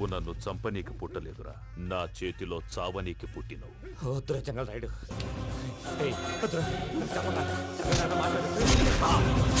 నువ్వు నన్ను చంపనీకి పుట్టలేదురా నా చేతిలో చావనీకి పుట్టినవు వద్దురా జంగల్ రైడ్ ఏయ్, వద్దురా. చెప్పండి. చెప్పండి, మాట్లాడు.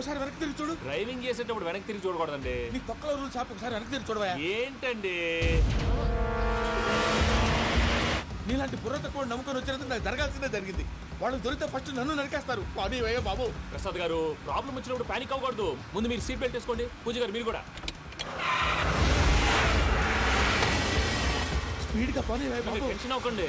ఒకసారి వెనక్కి తిరిగి చూడు. డ్రైవింగ్ చేసేటప్పుడు వెనక్కి తిరిగి చూడకూడదండి. నీ తొక్కలో రూల్స్ ఆపి ఒకసారి వెనక్కి తిరిగి చూడవయ్యా. ఏంటండి? నీలాంటి బుర్ర తక్కువ నమ్ముకొని వచ్చినందుకు నాకు జరగాల్సిందే జరిగింది. వాళ్ళు దొరికితే ఫస్ట్ నన్ను నరికేస్తారు. పానీ వయ్యా బాబు. ప్రసాద్ గారు ప్రాబ్లం వచ్చినప్పుడు పానిక్ అవ్వకూడదు. ముందు మీరు సీట్ బెల్ట్ వేసుకోండి. పూజ గారు మీరు కూడా. స్పీడ్గా పానీ మీరు బాబు. టెన్షన్ అవ్వకండి.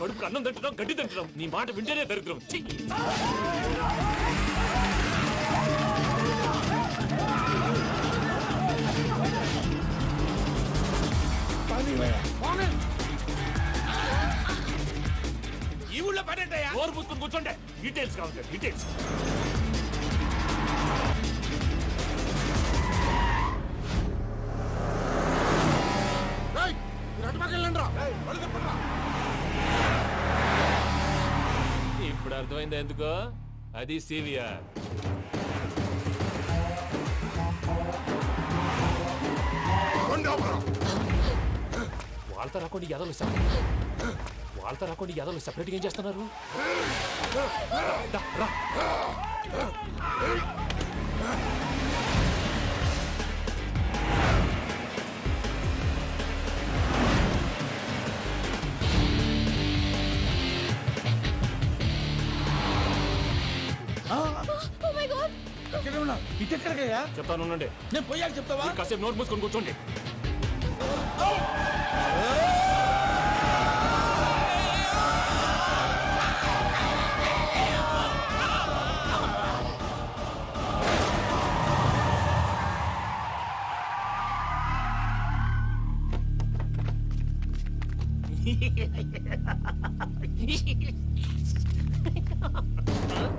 కడుపుకు అన్నం తింటున్నాం గడ్డి తింటున్నాం. నీ మాట వింటేనే దరిద్రం. ఈ ఊళ్ళో పడేటయ్యా నోరు మూసుకొని కూర్చోండి. డీటెయిల్స్ కావాలి డీటెయిల్స్ అర్థమైందా ఎందుకో? అది సివిఆర్ వాళ్ళతో రాకుండా ఎదలు సార్ వాళ్ళతో రాకుండా ఎదలు సపరేట్గా ఏం చేస్తున్నారు? రా. ఎక్కడ ఉన్నా ఇటు ఎక్కడికయ్యా చెప్తాను ఉండండి. నేను పోయాక చెప్తావా? కాసేపు నోట్ మూసుకొని కూర్చోండి.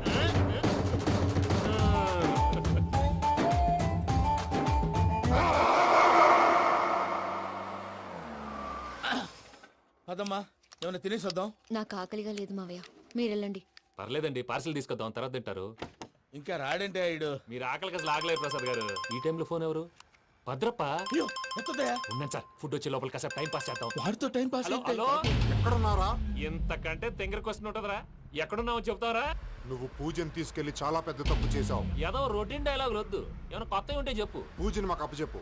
పదమ్మా ఏమైనా తినేసి వద్దాం నాకు ఆకలిగా లేదు మావయ్య. మీరు వెళ్ళండి. పర్లేదండి పార్సిల్ తీసుకొద్దాం తర్వాత తింటారు. ఇంకా రాడంటే ఆయుడు మీరు ఆకలికి అసలు ఆగలేదు ప్రసాద్ గారు. ఈ టైంలో ఫోన్ ఎవరు? భద్రప్ప? అయ్యో ఎత్తదయ్యా ఉన్నాను సార్ ఫుడ్ వచ్చే లోపల కాసేపు టైం పాస్ చేద్దాం. వాడితో టైం పాస్ హలో హలో? ఎక్కడున్నారా ఇంతకంటే తెంగర క్వశ్చన్ ఉంటుందిరా. ఎక్కడున్నావు చెప్తావరా? నువ్వు పూజని తీసుకెళ్ళి చాలా పెద్ద తప్పు చేశావు. ఏదో రొటీన్ డైలాగ్ వద్దు ఏమైనా కొత్తవి ఉంటే చెప్పు. పూజని మాకు అప్పచెప్పు.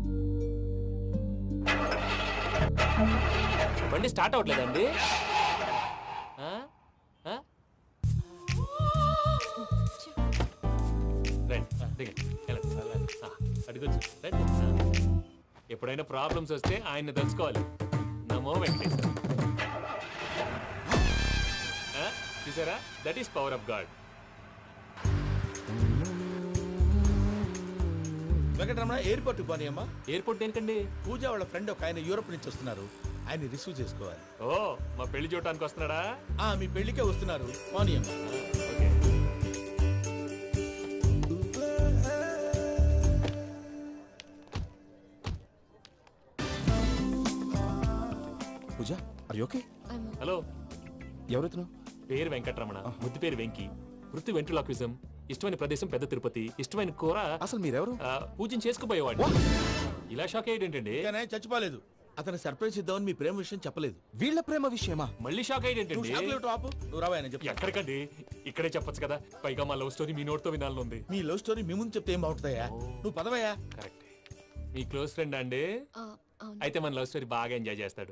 బండి స్టార్ట్ అవ్వట్లేదండి. ఆ? ఎప్పుడైనా ప్రాబ్లమ్స్ వస్తే ఆయన్ని తెలుసుకోవాలి. నమో వెంకటేశ్వర. చూసారా? That is power of God Venkataramana airport పోనీ అమ్మా. ఎయిర్పోర్ట్ ఏంటండి? పూజ వాళ్ళ ఫ్రెండ్ ఒక ఆయన యూరోప్ నుంచి వస్తున్నారు. ఆయన రిసీవ్ చేసుకోవాలి. ఓ మా పెళ్ళి చూడటానికి వస్తున్నాడా? ఆ మీ పెళ్ళికే వస్తున్నారు. పోనీ అమ్మా. ఓకే. Pooja okay hello. ఎవరెత్తును పేరు వెంకటరమణ. ముద్దు పేరు వెంకి. వృత్తి వెంట్రులాక్విజం. ఇష్టమైన ప్రదేశం పెద్ద తిరుపతి. ఇష్టమైన కూర అసలు మీరెవరు? ఆ, పూజన చేసుకుపోయేవాడు ఇలా షాక్ అయ్యేటండి నేను చచ్చిపోలేదు. అతను సర్ప్రైజ్ ఇద్దామని మీ ప్రేమ విషయం చెప్పలేదు. వీళ్ళ ప్రేమ విషయమా? మళ్ళీ షాక్ నువ్వు అయ్యేటండి చాక్లెట్ ఆపు నువ్వు రావా అని చెప్పి ఎక్కడికండి? ఇక్కడే చెప్పొచ్చు కదా. పైగా మా లవ్ స్టోరీ మీ నోట్తో వినాలని ఉంది మీ లవ్ స్టోరీ మీ ముందు చెప్తే ఏం బాగుంటుందయ్యా? నువ్వు పదవయ్యా? కరెక్ట్ మీ క్లోజ్ ఫ్రెండ్ అండి? అవును. అయితే మన లవ్ స్టోరీ బాగా ఎంజాయ్ చేస్తాడు.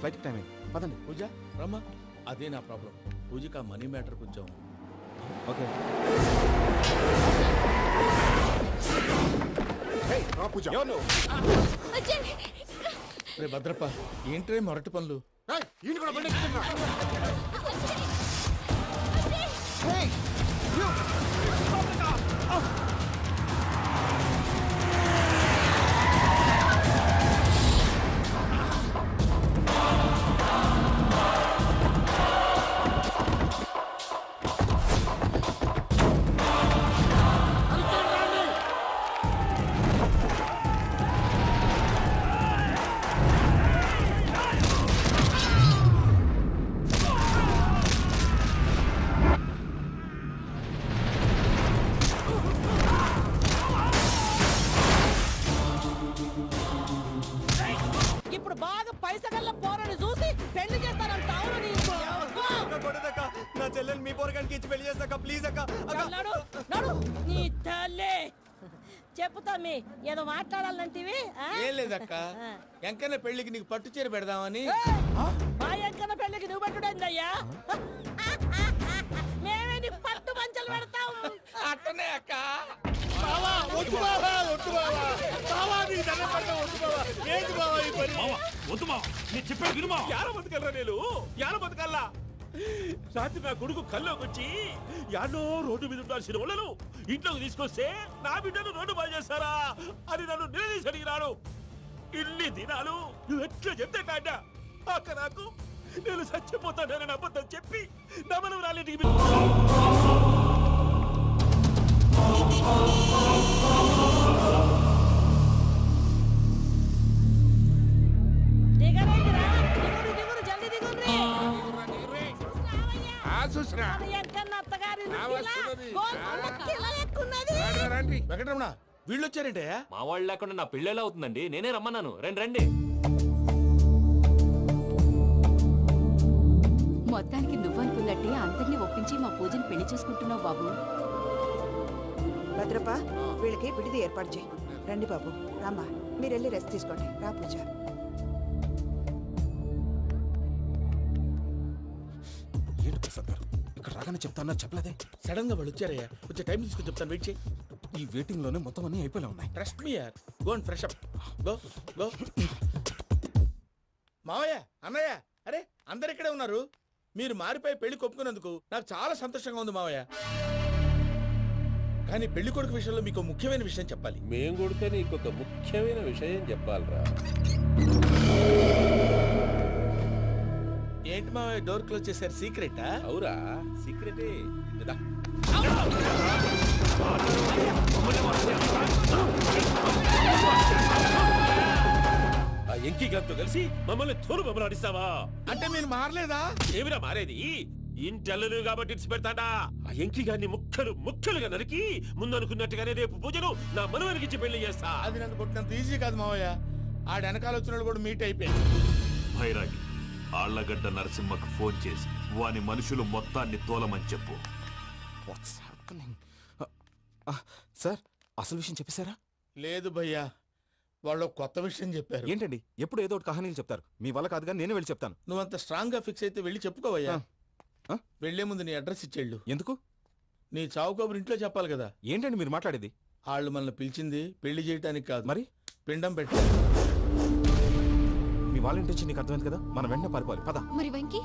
ఫ్లైట్ టైం అయింది పదండి. పూజ రమ్మా. అదే నా ప్రాబ్లం పూజకి ఆ మనీ మ్యాటర్ కొంచెం. ఓకే. రా పూజ. భద్రప్ప ఏంట్రే మొరటి పనులు? ఎక్కుతున్నాడు. ఇప్పుడు ఎంకన్న పెళ్ళికి నీకు పట్టు చీర పెడదామని! మా ఎంకన్న పెళ్ళికి నువ్వు పెట్టుడైందయ్యా? మేమే నీ పట్టు పంచలు పెడతాం. అట్టనే అక్క. బావా వద్దు బావా వద్దు బావా. బావా నీకు దండం పెడతా వద్దు బావా. ఏంటి బావా ఈ పని? వద్దు మా నీ చెప్పే వినుమా యార బతకల్రా నేను? యార బతకల్లా? రాత్రి నా కొడుకు కల్లోకి వచ్చి యాడో రోడ్డు మీద ఉండాల్సిన వాళ్ళను ఇంట్లోకి తీసుకొస్తే నా బిడ్డను రోడ్డు బాగా చేస్తారా అని నన్ను నిలదీసి అడిగినాడు. ఇన్ని దినాలు నువ్వు ఎట్లా చెప్తే కాడ అక్క నాకు నేను చచ్చిపోతానని అబద్ధం చెప్పి నమ్మను రాలేటికి వచ్చారంటే మా వాళ్ళు లేకుండా నా పెళ్ళి ఎలా అవుతుందండి? నేనే రమ్మన్నాను. రండి రండి. మొత్తానికి నువ్వనుకున్నట్టే అందరినీ ఒప్పించి మా పూజను పెళ్ళి చేసుకుంటున్నావు బాబు. భద్రప వీళ్ళకి విడిది ఏర్పాటు చేయి. రండి బాబు రామ్మా. మీరు వెళ్ళి రెస్ట్ తీసుకోండి. రా పూజ. ఏంటి ప్రసాద్ గారు? ఇక్కడ రాగానే చెప్తాన్నా చెప్పలేదే. సడన్గా వాళ్ళు వచ్చారయ్యా. కొంచెం టైం తీసుకొని చెప్తాను. వెయిట్ చేయి. ఈ వెయిటింగ్లోనే మొత్తం అన్ని అయిపోయినా ఉన్నాయి. ట్రస్ట్ మీ యార్ go and fresh up go go మావయ్య అన్నయ్య అరే అందరు ఇక్కడే ఉన్నారు. మీరు మారిపోయి పెళ్ళి కొప్పుకున్నందుకు నాకు చాలా సంతోషంగా ఉంది మావయ్య. కానీ పెళ్ళి కొడుకు విషయంలో మీకు ముఖ్యమైన విషయం చెప్పాలి. మేం కొడుక నీకు ఒక ముఖ్యమైన విషయం చెప్పాలరా. ఏంటి మావయ్య డోర్ క్లోజ్ చేశారు? సీక్రెటా అవురా సీక్రెటే ఇదా. ఆ ఎంకి గారితో కలిసి మమ్మల్ని తోలు మమ్మలాడిస్తావా అంటే మీరు మారలేదా? ఏమిరా మారేది? ఇంటల్లులు కాబట్టి ఇడిచి పెడతాడా? ఆ ఎంకి గారిని ముక్కలు ముక్కలుగా నరికి ముందనుకున్నట్టుగానే రేపు పూజను నా మనవనికి ఇచ్చి పెళ్ళి చేస్తా. అది నన్ను కొట్టినంత ఈజీ కాదు మావయ్య. ఆడ వెనకాల వచ్చిన వాళ్ళు కూడా మీట్ అయిపోయింది భైరాగి ఆళ్ళగడ్డ నరసింహకు ఫోన్ చేసి వాని మనుషులు మొత్తాన్ని తోలమని చెప్పు. వాట్స్ హ్యాపెనింగ్ సార్ అసలు విషయం చెప్పేశారా? లేదు భయ్యా వాళ్ళు కొత్త విషయం చెప్పారు. ఏంటండి? ఎప్పుడు ఏదో ఒకటి కహానీలు చెప్తారు. మీ వల్ల కాదు కానీ నేనే వెళ్ళి చెప్తాను. నువ్వంత స్ట్రాంగ్గా ఫిక్స్ అయితే వెళ్ళి చెప్పుకోవయ్యా. ఆ? వెళ్ళే ముందు నీ అడ్రస్ ఇచ్చేళ్ళు. ఎందుకు? నీ చావు కబురు ఇంట్లో చెప్పాలి కదా. ఏంటండి మీరు మాట్లాడేది? వాళ్ళు మనల్ని పిలిచింది పెళ్ళి చేయటానికి కాదు. మరి? పిండం పెట్టారు. మీ వాళ్ళ ఇంటి నీకు అర్థమైంది కదా? మనం వెంటనే పారిపోవాలి. పద. మరి వెంకీ?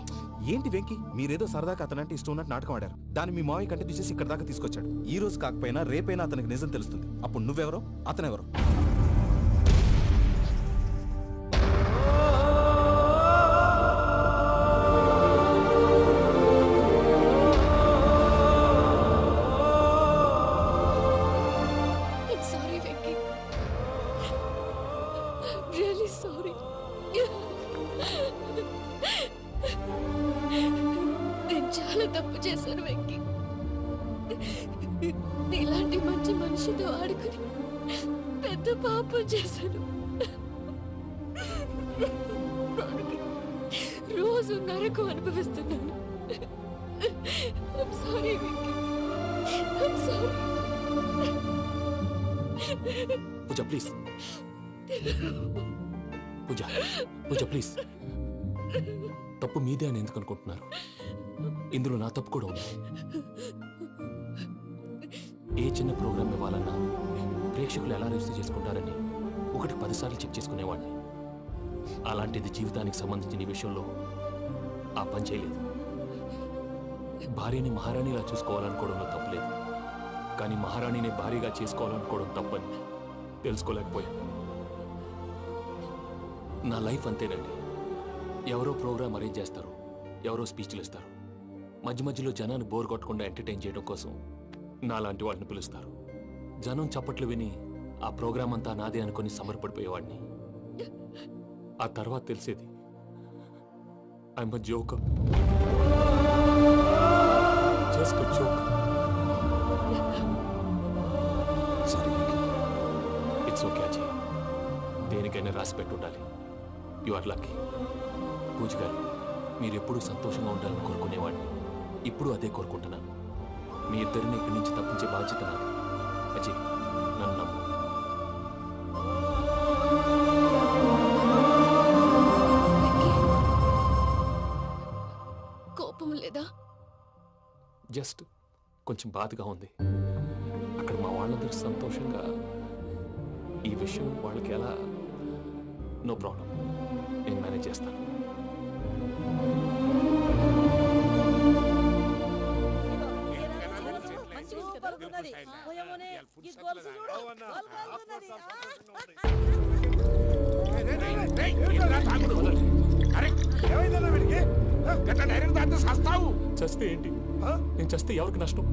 ఏంటి వెంకి? మీరేదో సరదాగా అతనంటే ఇష్టం ఉన్నట్టు నాటకం ఆడారు. దాన్ని మీ మావయ్య కంటే తీసేసి ఇక్కడ దాకా తీసుకొచ్చాడు. ఈ రోజు కాకపోయినా రేపైనా అతనికి నిజం తెలుస్తుంది. అప్పుడు నువ్వెవరో? అతనెవరో? సారీ వెంకీ. రియలీ సారీ నేను చాలా తప్పు చేశాను వెంకీ. ఇలాంటి మంచి మనిషితో ఆడుకుని పెద్ద పాపం చేశాను. రోజు నరకు అనుభవిస్తున్నాను. Sorry sorry Pooja please Pooja Pooja please. తప్పు మీదే అని ఎందుకు అనుకుంటున్నారు? ఇందులో నా తప్పు కూడా ఉంది. ఏ చిన్న ప్రోగ్రామ్ ఇవ్వాలన్నా ప్రేక్షకులు ఎలా రిసీవ్ చేసుకుంటారని ఒకటి పదిసార్లు చెక్ చేసుకునేవాడిని. అలాంటిది జీవితానికి సంబంధించిన ఈ విషయంలో ఆ పని చేయలేదు. భార్యని మహారాణిలా చూసుకోవాలనుకోవడంలో తప్పులేదు. కానీ మహారాణిని భారీగా చేసుకోవాలనుకోవడం తప్పని తెలుసుకోలేకపోయాను. నా లైఫ్ అంతేనండి. ఎవరో ప్రోగ్రామ్ అరేంజ్ చేస్తారు ఎవరో స్పీచ్లు ఇస్తారు. మధ్య మధ్యలో జనాన్ని బోర్ కొట్టకుండా ఎంటర్టైన్ చేయడం కోసం నాలాంటి వాళ్ళని పిలుస్తారు. జనం చప్పట్లు విని ఆ ప్రోగ్రామ్ అంతా నాదే అనుకుని సమర్పడిపోయేవాడిని. ఆ తర్వాత తెలిసేది I'm joke just joke it's okay Ajay దేనికైనా రాసి పెట్టుండాలి. You are lucky Pooja garu మీరు ఎప్పుడూ సంతోషంగా ఉండాలని కోరుకునేవాడిని. ఇప్పుడు అదే కోరుకుంటున్నాను. మీ ఇద్దరిని ఇక్కడి నుంచి తప్పించే బాధ్యత నాది. అజయ్ నన్ను నమ్ము. కోపం లేదా? జస్ట్ కొంచెం బాధగా ఉంది. అక్కడ మా వాళ్ళందరూ సంతోషంగా ఈ విషయం వాళ్ళకి ఎలా? నో ప్రాబ్లం నేను మేనేజ్ చేస్తాను చస్తే ఏంటి? నేను చస్తే ఎవరికి నష్టం?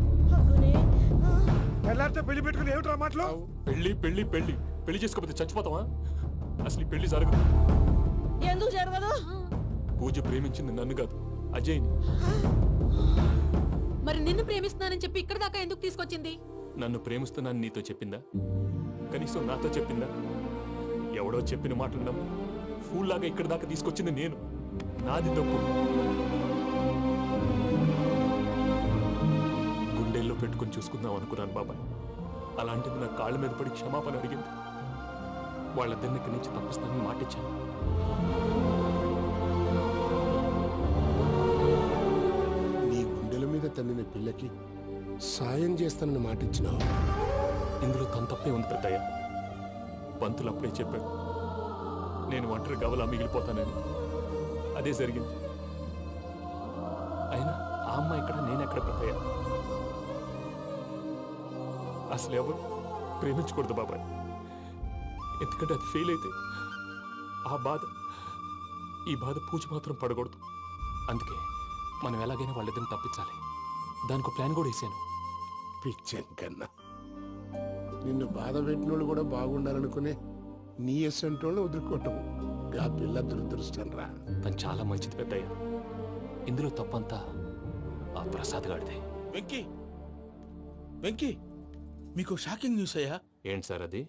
తెల్లారితే పెళ్ళి పెట్టుకుని ఏమిట్రా మాటలు? పెళ్ళి పెళ్ళి పెళ్ళి. పెళ్ళి చేసుకోకపోతే చచ్చిపోతావా? అసలు పెళ్ళి జరగదు. ఎందుకు జరగదు? పూజ ప్రేమించింది నన్ను కాదు అజయ్ని. మరి నిన్ను ప్రేమిస్తున్నానని చెప్పి ఇక్కడ దాకా ఎందుకు తీసుకొచ్చింది? నన్ను ప్రేమిస్తున్నాను నీతో చెప్పిందా? కనీసం నాతో చెప్పిందా? ఎవడో చెప్పిన మాటలు నమ్ము. ఫూల్ లాగా ఇక్కడి దాకా తీసుకొచ్చింది నేను. నాది తప్పు. గుండెల్లో పెట్టుకుని చూసుకుందాం అనుకున్నాను బాబాయ్. అలాంటిది నా కాళ్ళ మీద పడి క్షమాపణ అడిగింది. వాళ్ళిద్దరిని ఇక్కడి నుంచి తప్పిస్తానని మాటిచ్చాను. నీ గుండెల మీద తన్నిన పిల్లకి సాయం చేస్తానని మాటిచ్చినావు. ఇందులో తన తప్పే ఉంది పెద్దయ్య. పంతులు అప్పుడే చెప్పాడు నేను ఒంటరి గవలా మిగిలిపోతానని. అదే జరిగింది. అయినా ఆ అమ్మాయి ఎక్కడ నేను ఎక్కడ పెద్దయ్య? అసలు ఎవరు? ప్రేమించకూడదు బాబాయ్. ఎందుకంటే అది ఫెయిల్ అయితే ఆ బాధ ఈ బాధ పూజ మాత్రం పడకూడదు. అందుకే మనం ఎలాగైనా వాళ్ళిద్దరిని తప్పించాలి. దానికి ప్లాన్ కూడా వేసాను. పిచ్చం కన్నా. నిన్ను బాధ పెట్టినోళ్ళు కూడా బాగుండాలనుకునే నీ ఎస్సంటోళ్ళు వదులుకోవటం. ఆ పిల్ల దురదృష్టం రా. తను చాలా మంచిది పెద్దయ్య. ఇందులో తప్పంతా ఆ ప్రసాద్ గాడిదే వెంకీ! వెంకీ! మీకు షాకింగ్ న్యూస్ అయ్యా? ఏంటి సార్ అది?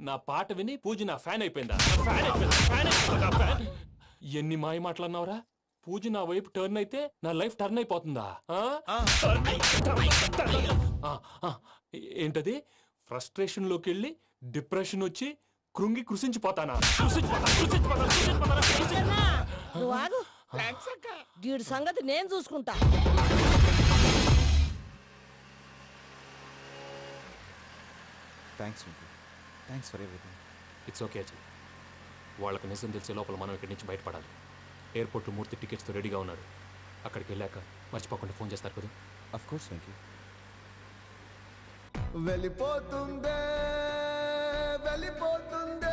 నా పాట విని పూజ నా ఫ్యాన్ అయిపోయిందా ఫ్యాన్ అయిపోయిందా? ఫ్యాన్ అయిపోయిందా? ఫ్యాన్? ఎన్ని మాయ మాటలన్నావురా పూజ నా వైపు టర్న్ అయితే నా లైఫ్ టర్న్ అయిపోతుందా ఆ? ఆ, ఆ. ఏంటది ఫ్రస్ట్రేషన్లోకి వెళ్ళి డిప్రెషన్ వచ్చి కృంగి కృషించిపోతానా కృషించిపోతానా? కృషించిపోతానా? కృషించిపోతానా? అన్నా, నువ్వు ఆగు వీడి సంగతి నేను చూసుకుంటా thanks thanks for everything it's okay Ajay వాళ్ళకి నిజం తెలిసే లోపల మనం ఇక్కడి నుంచి బయటపడాలి. ఎయిర్పోర్ట్ మూర్తి టికెట్స్తో రెడీగా ఉన్నాడు అక్కడికి వెళ్ళాక మర్చిపోకుండా ఫోన్ చేస్తారు కదా? అఫ్ కోర్స్ వెంకీ వెళ్ళిపోతుందే వెళ్ళిపోతుందే.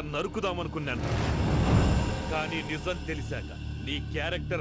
నరుకుదామనుకున్నాను. కానీ నిజం తెలిసాక నీ క్యారెక్టర్